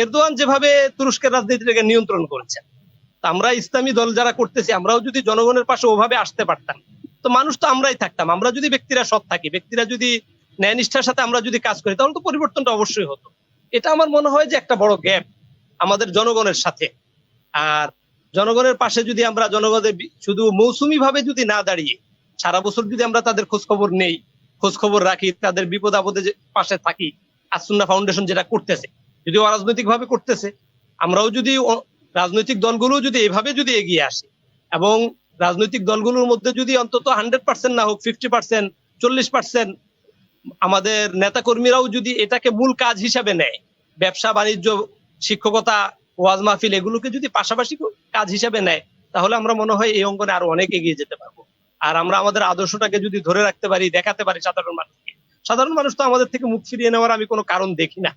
Erdogan যেভাবে তুরস্কের রাজনীতিটাকে নিয়ন্ত্রণ করেছেন আমরা ইসলামী দল যারা করতেছি, আমরাও যদি জনগণের পাশে ওভাবে আসতে পারতাম, তো মানুষ তো আমরাই থাকতাম। আমরা যদি ব্যক্তিরা সৎ থাকি, ব্যক্তিরা যদি ন্যায় নিষ্ঠার সাথে আমরা যদি কাজ করি, তাহলে তো পরিবর্তনটা অবশ্যই হতো। এটা আমার মনে হয় যে একটা বড় গ্যাপ আমাদের জনগণের সাথে। আর জনগণের পাশে যদি আমরা জনগণের শুধু মৌসুমি ভাবে যদি না দাঁড়িয়ে, সারা বছর যদি আমরা তাদের খোঁজ খবর নেই খোঁজ খবর রাখি, তাদের বিপদ আপদে পাশে থাকি আসুন্না ফাউন্ডেশন যেটা করতেছে যদি অরাজনৈতিক ভাবে করতেছে, আমরাও যদি রাজনৈতিক দলগুলো যদি এভাবে যদি এগিয়ে আসে এবং রাজনৈতিক দলগুলোর মধ্যে যদি অন্তত হান্ড্রেড পার্সেন্ট না হোক, ফিফটি পার্সেন্ট, চল্লিশ পার্সেন্ট আমাদের নেতাকর্মীরাও যদি এটাকে মূল কাজ হিসাবে নেয়, ব্যবসা, বাণিজ্য, শিক্ষকতা, ওয়াজ মাহফিল এগুলোকে যদি পাশাপাশি কাজ হিসাবে নেয়, তাহলে আমরা মনে হয় এই অঙ্গনে আরও অনেক এগিয়ে যেতে পারব। আর আমরা আমাদের আদর্শটাকে যদি ধরে রাখতে পারি, দেখাতে পারি সাধারণ মানুষকে, সাধারণ মানুষ তো আমাদের থেকে মুখ ফিরিয়ে নেওয়ার আমি কোনো কারণ দেখি না।